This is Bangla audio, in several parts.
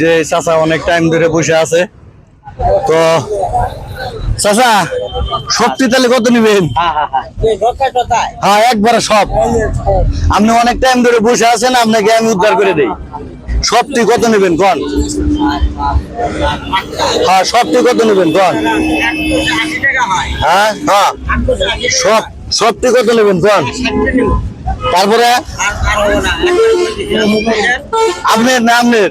যে চাচা অনেক টাইম ধরে বসে আছে। তো চাচা সত্যি তাহলে কত নিবেন? হ্যাঁ একবারে সব। আপনি অনেক টাইম ধরে বসে আছেন আপনাকে আমি উদ্ধার করে দেই। সবটি কত নেবেন কন? হ্যাঁ সবটি কত নেবেন কন? হ্যাঁ হ্যাঁ। সব সবটি কত নেবেন কন? তারপরে? আপনার না আপনার।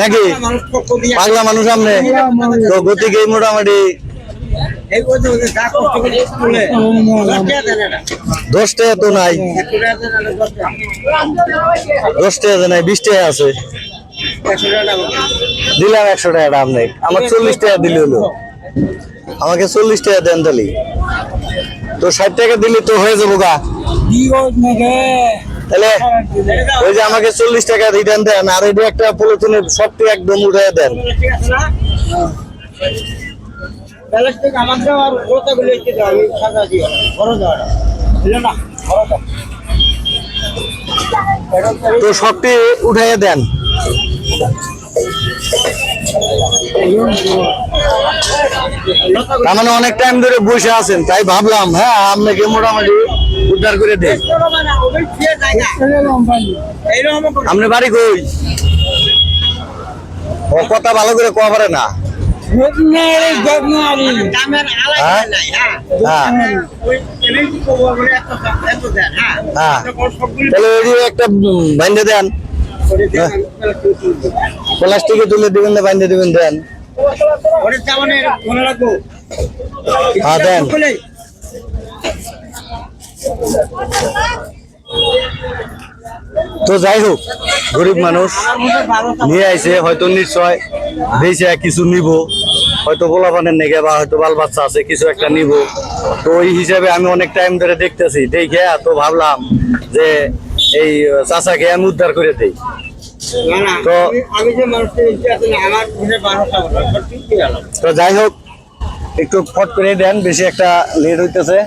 নাকি? পাগলা মানুষ সামনে তো গতিকে মোটামুটি নাই। দশ টাকা নাই, বিশ আমার চল্লিশ টাকা দিলে হলো। আমাকে চল্লিশ টাকা দেন তাহলে। তো ষাট টাকা দিলে তো হয়ে যাব গা। তাহলে ওই যে আমাকে চল্লিশ টাকা রিটার্ন দেন আর এটা একটা পলিথিনের সবটি একদম উঠে দেন। তো সবটি উঠাইয়ে দেন। তার মানে অনেক টাইম ধরে বসে আছেন, তাই ভাবলাম হ্যাঁ আপনাকে মোটামুটি উদ্ধার করে এইরকম আপনি বাড়ি কই? ও, কথা ভালো করে কোয়া পারে না। হ্যাঁ? হ্যাঁ। হ্যাঁ। একটা বাইন্ধে দেন। প্লাস্টিকে তুলে দিবেন না বাইন্ধে দিবেন, দেন। হ্যাঁ, দেন। তো যাই হোক গরিব মানুষ নিয়ে আইছে হয়তো নিশ্চয় দিয়েছে কিছু নিব। হয়তো গোলাপানের নেগে বা হয়তো বাল বাচ্চা আছে কিছু একটা নিব। তো ওই হিসাবে আমি অনেক টাইম ধরে দেখতেছি। দেখে তো ভাবলাম যে এই চাচাকে আমি উদ্ধার করে দেই। তো- না যাই হোক একটু ফট করে দেন বেশি একটা লেট হইতেছে।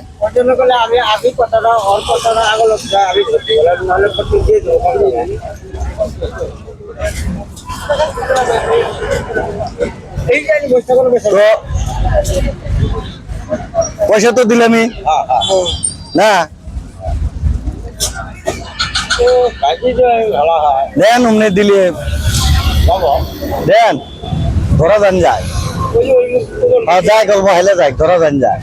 পয়সা তো দিলামই না। তো কাজে যে ভালো হয় দেন অমনি দিলে। দেন, ধরা যান যায়। ওই যে ওই মুখ হ্যাঁ যায় গল্প হাইলে যায় ধরা যান যায়।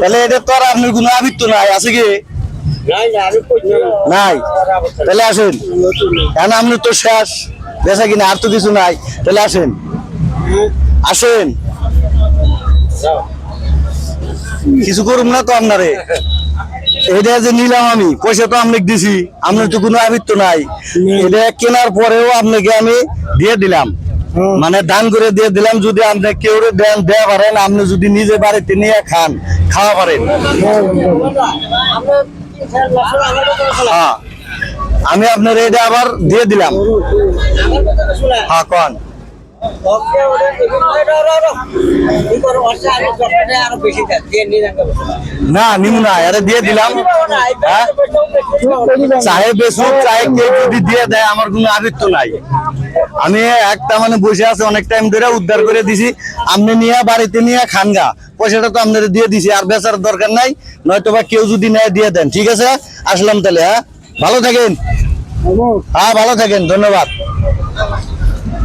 তাহলে এটা তো আর আপনার কোনো আবৃত্ত নাই, আছে কি? নাই। তাহলে আসেন। কেন আপনি তো শেষ? বেচা কিনা, আর তো কিছু নাই। তাহলে আসেন। আসেন। কিছু করুম না তো আপনারে। এটা যে নিলাম আমি পয়সা তো আপনাকে দিছি আপনার তো কোনো আবৃত্ত নাই। এটা কেনার পরেও আপনাকে আমি দিয়ে দিলাম। মানে দান করে দিয়ে দিলাম যদি আপনি কেউ দেন দেওয়া পারেন আপনি যদি নিজে বাড়িতে নিয়ে খান খাওয়া পারেন। হ্যাঁ। আমি আপনার এটা আবার দিয়ে দিলাম। হ্যাঁ কন। না নিমু না এটা দিয়ে দিলাম। হ্যাঁ? চাহে বেসুক চাহে কেউ যদি দিয়ে দেয় আমার কোনো আবৃত্ত নাই। আমি একটা মানে বসে আছে অনেক টাইম ধরে উদ্ধার করে দিছি। আপনি নিয়ে বাড়িতে নিয়ে খানগা। পয়সাটা তো আপনার দিয়ে দিছি আর বেচার দরকার নাই। নয়তো বা কেউ যদি নেয় দিয়ে দেন। ঠিক আছে? আসলাম তাহলে হ্যাঁ? ভালো থাকেন। হ্যাঁ ভালো থাকেন ধন্যবাদ।